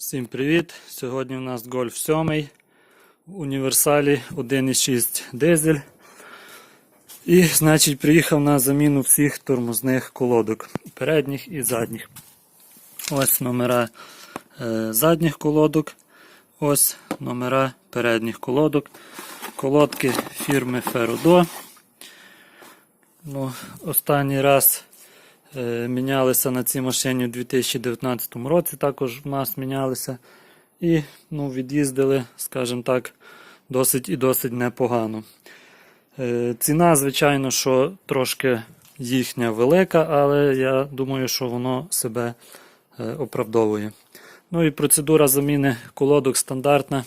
Всім привіт! Сьогодні у нас Golf 7 в універсалі 1.6 дизель. І, значить, приїхав на заміну всіх тормозних колодок, передніх і задніх. Ось номера е, задніх колодок, ось номера передніх колодок. Колодки фірми Ferrodo. Ну, останній раз Мінялися на цій машині у 2019 році, також в нас мінялися. І ну, від'їздили, скажімо так, досить і досить непогано. Е, Ціна, звичайно, що трошки їхня велика, але я думаю, що воно себе е, оправдовує. Ну і процедура заміни колодок стандартна.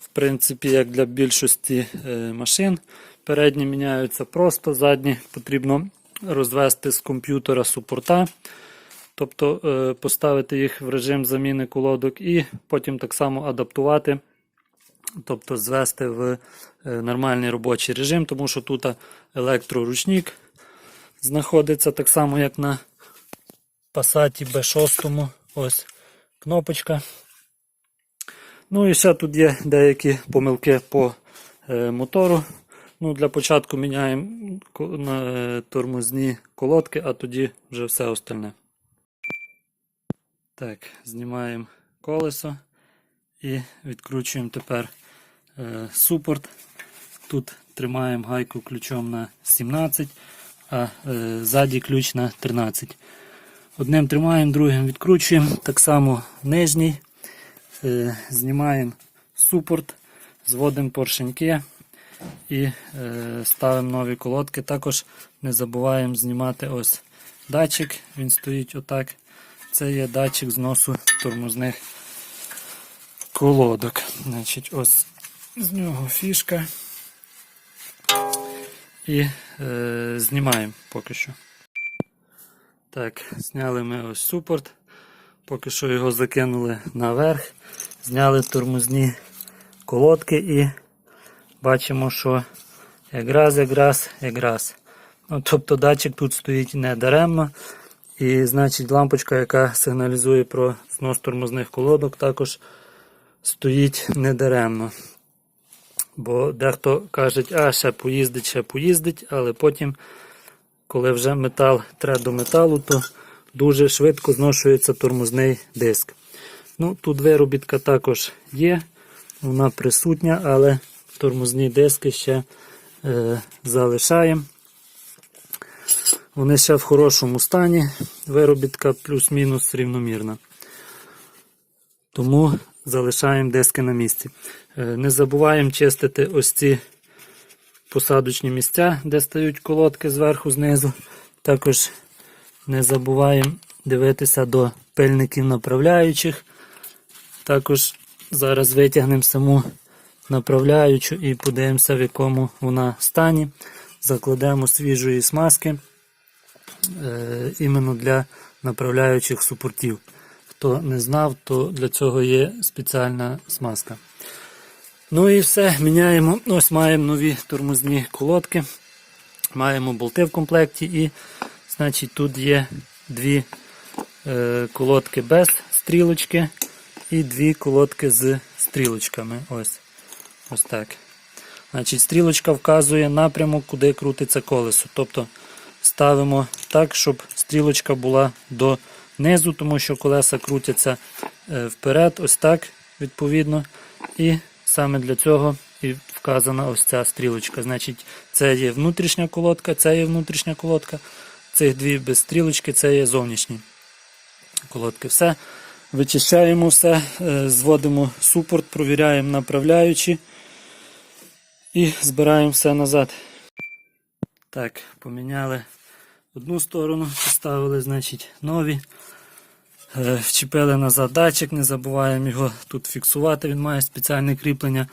В принципі, як для більшості е, машин. Передні міняються просто, задні потрібно розвести з комп'ютера супорта, тобто е, поставити їх в режим заміни колодок і потім так само адаптувати, тобто звести в е, нормальний робочий режим, тому що тут електроручник знаходиться так само, як на Passat B6. Ось кнопочка. Ну і ще тут є деякі помилки по е, мотору. Ну, Для початку міняємо на е, тормозні колодки, а тоді вже все остальне. Так, знімаємо колесо і відкручуємо тепер е, супорт. Тут тримаємо гайку ключом на 17, а е, ззаді ключ на 13. Одним тримаємо, другим відкручуємо. Так само нижній. Е, знімаємо супорт, зводимо поршеньки і е, ставимо нові колодки. Також не забуваємо знімати ось датчик. Він стоїть отак. Це є датчик зносу тормозних колодок. Значить, ось з нього фішка. І е, знімаємо поки що. Так, зняли ми ось супорт. Поки що його закинули наверх. Зняли тормозні колодки і бачимо, що якраз, якраз, якраз. Ну, тобто датчик тут стоїть не даремно. І значить лампочка, яка сигналізує про знос тормозних колодок, також стоїть недаремно. Бо дехто каже, а ще поїздить, ще поїздить, але потім, коли вже метал тре до металу, то дуже швидко зношується тормозний диск. Ну, Тут виробітка також є, вона присутня, але тормозні диски ще е, залишаємо. Вони ще в хорошому стані, виробітка плюс-мінус рівномірна. Тому залишаємо диски на місці. Е, Не забуваємо чистити ось ці посадочні місця, де стають колодки зверху, знизу. Також не забуваємо дивитися до пильників направляючих. Також зараз витягнемо саму направляючу і подивимося, в якому вона стані. Закладемо свіжої смазки е, іменно для направляючих супортів. Хто не знав, то для цього є спеціальна смазка. Ну і все, міняємо. Ось маємо нові тормозні колодки. Маємо болти в комплекті і значить, тут є дві е, колодки без стрілочки і дві колодки з стрілочками. Ось. Ось так. Значить, Стрілочка вказує напрямок, куди крутиться колесо. Тобто ставимо так, щоб стрілочка була до низу, тому що колеса крутяться е, вперед, ось так, відповідно. І саме для цього і вказана ось ця стрілочка. Значить, це є внутрішня колодка, це є внутрішня колодка. Цих дві без стрілочки, це є зовнішні колодки. Все. Вичищаємо все, е, зводимо супорт, провіряємо направляючі і збираємо все назад. Так, поміняли одну сторону, поставили, значить, нові. Е, Вчепили назад датчик, не забуваємо його тут фіксувати, він має спеціальне кріплення.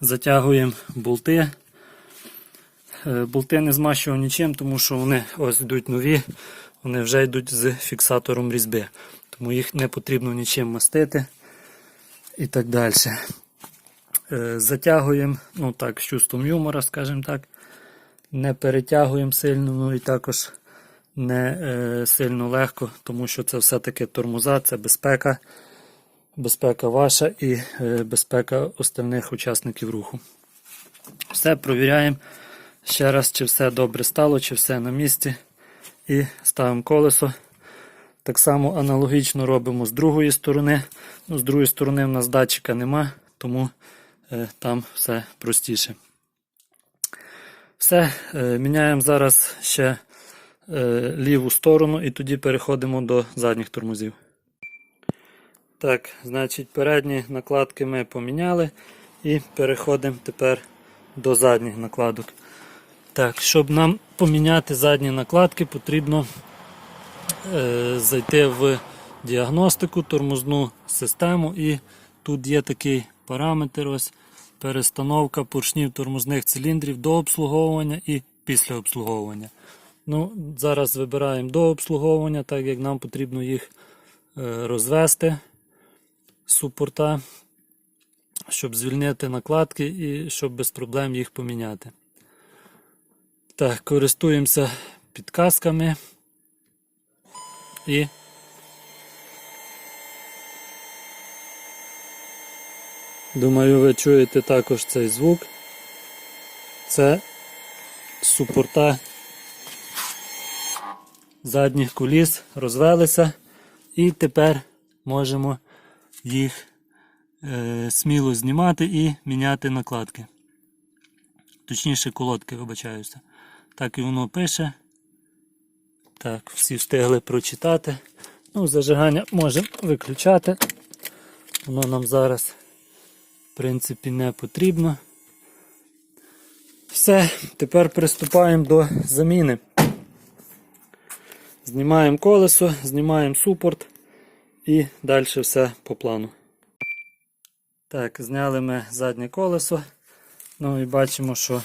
Затягуємо болти. Е, Болти не змащував нічим, тому що вони ось йдуть нові, вони вже йдуть з фіксатором різьби. Тому їх не потрібно нічим мастити і так далі. Е, Затягуємо, ну так, з чувством юмора, скажімо так. Не перетягуємо сильно, ну і також не е, сильно легко, тому що це все-таки тормоза, це безпека. безпека ваша і е, безпека остальних учасників руху. Все провіряємо ще раз, чи все добре стало, чи все на місці. І ставимо колесо. Так само аналогічно робимо з другої сторони. Ну, з другої сторони в нас датчика нема, тому там все простіше. Все, е, міняємо зараз ще е, ліву сторону і тоді переходимо до задніх тормозів. Так, значить, передні накладки ми поміняли і переходимо тепер до задніх накладок. Так, щоб нам поміняти задні накладки, потрібно е, зайти в діагностику, тормозну систему, і тут є такий параметр ось перестановка поршнів тормозних циліндрів до обслуговування і після обслуговування. Ну, Зараз вибираємо до обслуговування, так як нам потрібно їх е, розвести з супорта, щоб звільнити накладки і щоб без проблем їх поміняти. Так, користуємося підказками і думаю, ви чуєте також цей звук. Це супорта задніх коліс розвелися і тепер можемо їх е, сміло знімати і міняти накладки. Точніше, колодки, вибачаюся. Так і воно пише. Так, всі встигли прочитати. Ну, зажигання можемо виключати. Воно нам зараз, принципі, не потрібно. Все, тепер приступаємо до заміни. Знімаємо колесо, знімаємо супорт і далі все по плану. Так, зняли ми заднє колесо. Ну і бачимо, що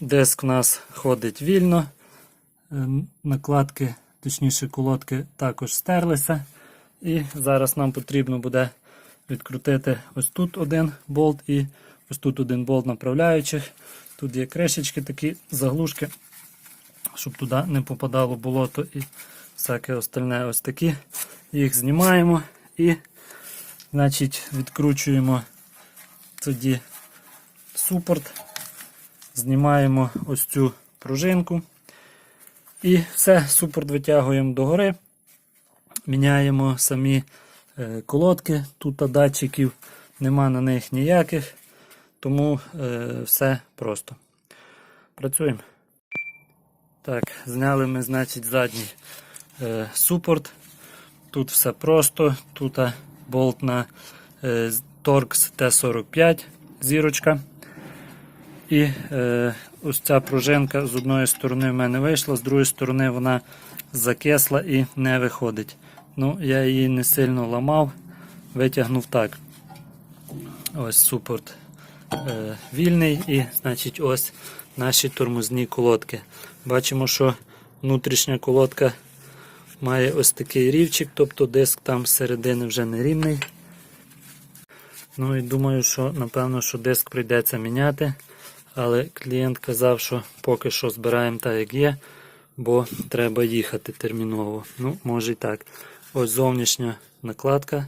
диск у нас ходить вільно. Е, Накладки, точніше колодки також стерлися. І зараз нам потрібно буде відкрутити ось тут один болт і ось тут один болт направляючих. Тут є кришечки, такі заглушки, щоб туди не попадало болото і всяке остальне ось такі. Їх знімаємо і значить, відкручуємо тоді супорт, знімаємо ось цю пружинку. І все, супорт витягуємо догори, міняємо самі колодки, тут датчиків нема на них ніяких, тому е, все просто. Працюємо. Так, зняли ми, значить, задній е, супорт. Тут все просто, тут болт на е, Torx T45 зірочка. І е, ось ця пружинка з одної сторони в мене вийшла, з другої сторони вона закисла і не виходить. Ну, Я її не сильно ламав, витягнув так. Ось супорт е, вільний і значить, ось наші тормозні колодки. Бачимо, що внутрішня колодка має ось такий рівчик, тобто диск там середини вже не рівний. Ну і думаю, що напевно, що диск прийдеться міняти. Але клієнт казав, що поки що збираємо так, як є, бо треба їхати терміново. Ну, може і так. Ось зовнішня накладка.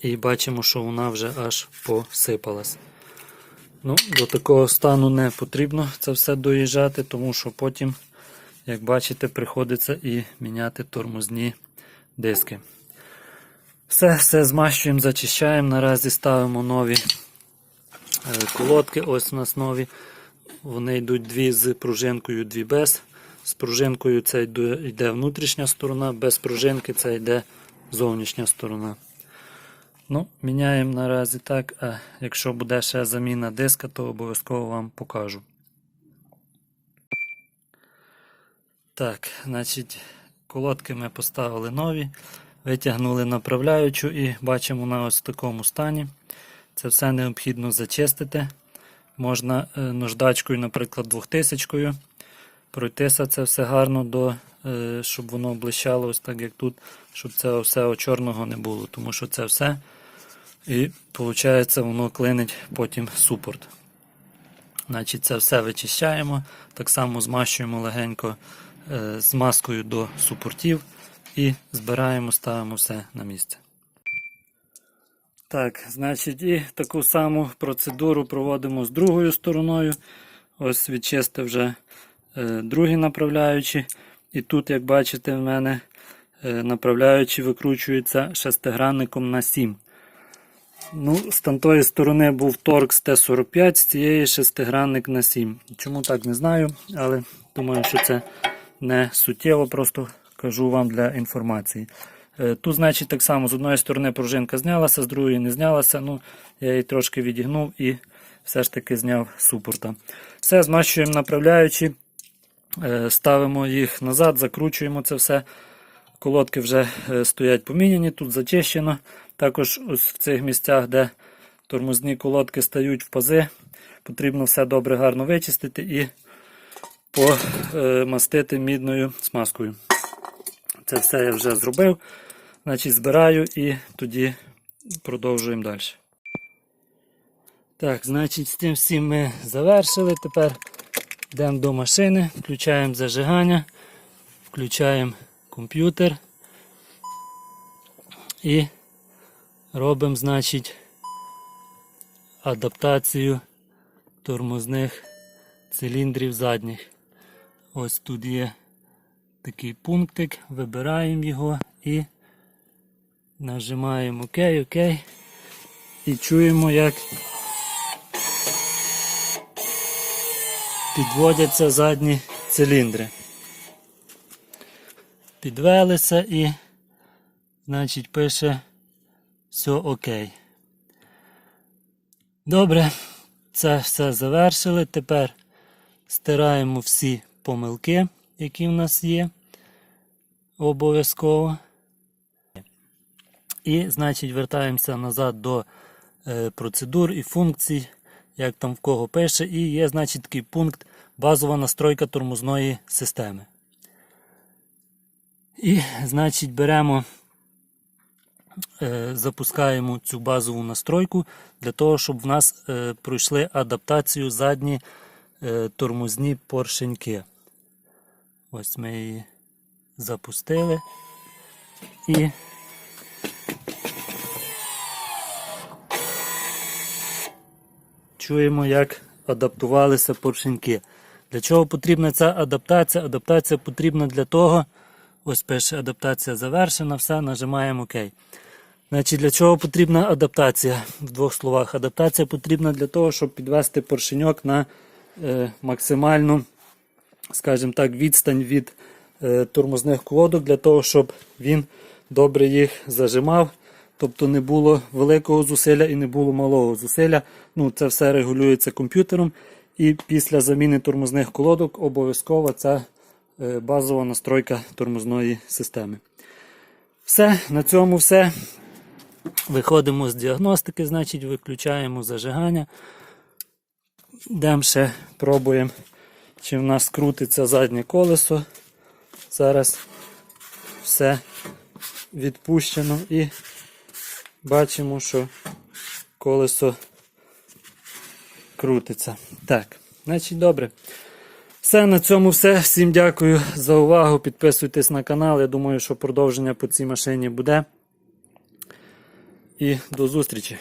І бачимо, що вона вже аж посипалась. Ну, До такого стану не потрібно це все доїжджати, тому що потім, як бачите, приходиться і міняти тормозні диски. Все, все змащуємо, зачищаємо. Наразі ставимо нові е, колодки. Ось у нас нові. Вони йдуть дві з пружинкою, дві без. З пружинкою це йде внутрішня сторона, без пружинки це йде зовнішня сторона. Ну, Міняємо наразі так, а якщо буде ще заміна диска, то обов'язково вам покажу. Так, значить, колодки ми поставили нові, витягнули направляючу і бачимо на ось такому стані. Це все необхідно зачистити. Можна е, наждачкою, наприклад, 2000 пройтися це все гарно, до, е, щоб воно блищало, ось так як тут, щоб це все чорного не було, тому що це все. І виходить, воно клинить потім супорт. Значить, Це все вичищаємо, так само змащуємо легенько е, з маскою до супортів і збираємо, ставимо все на місце. Так, значить, і таку саму процедуру проводимо з другою стороною. Ось відчистив вже другі направляючі. І тут, як бачите, в мене е, направляючі викручуються шестигранником на 7. Ну, з тамтої сторони був торкс Т-45, з цієї шестигранник на 7. Чому так не знаю, але думаю, що це не суттєво, просто кажу вам для інформації. Е, Тут, значить, так само з одної сторони пружинка знялася, з другої не знялася. Ну, я її трошки відігнув і все ж таки зняв супорта. Все, змащуємо направляючи, е, ставимо їх назад, закручуємо це все. Колодки вже е, стоять поміняні, тут зачищено. Також ось в цих місцях, де тормозні колодки стають в пази, потрібно все добре гарно вичистити і помастити мідною смазкою. Це все я вже зробив. Значить, збираю і тоді продовжуємо далі. Так, значить, з тим всім ми завершили. Тепер йдемо до машини, включаємо зажигання, включаємо комп'ютер і робимо, значить, адаптацію тормозних циліндрів задніх. Ось тут є такий пунктик, вибираємо його і нажимаємо ОК, ОК. І чуємо, як підводяться задні циліндри. Підвелися і, значить, пише все окей. Добре, це все завершили. Тепер стираємо всі помилки, які в нас є. Обов'язково. І, значить, вертаємося назад до е, процедур і функцій, як там в кого пише. І є, значить, такий пункт базова настройка тормозної системи. І, значить, беремо, е, запускаємо цю базову настройку для того, щоб в нас е, пройшли адаптацію задні е, тормозні поршеньки. Ось ми її запустили. І чуємо, як адаптувалися поршеньки. Для чого потрібна ця адаптація? Адаптація потрібна для того, ось пише адаптація завершена, все, нажимаємо ОК. Значить, Для чого потрібна адаптація? В двох словах. Адаптація потрібна для того, щоб підвести поршеньок на е, максимальну, скажімо так, відстань від е, тормозних колодок, для того, щоб він добре їх зажимав. Тобто не було великого зусилля і не було малого зусилля. Ну, Це все регулюється комп'ютером. І після заміни тормозних колодок обов'язково це е, базова настройка тормозної системи. Все, на цьому все. Виходимо з діагностики, значить, виключаємо зажигання. Йдемо ще пробуємо, чи в нас крутиться заднє колесо. Зараз все відпущено і бачимо, що колесо крутиться. Так, значить, добре. Все, на цьому все. Всім дякую за увагу. Підписуйтесь на канал. Я думаю, що продовження по цій машині буде. І до зустрічі!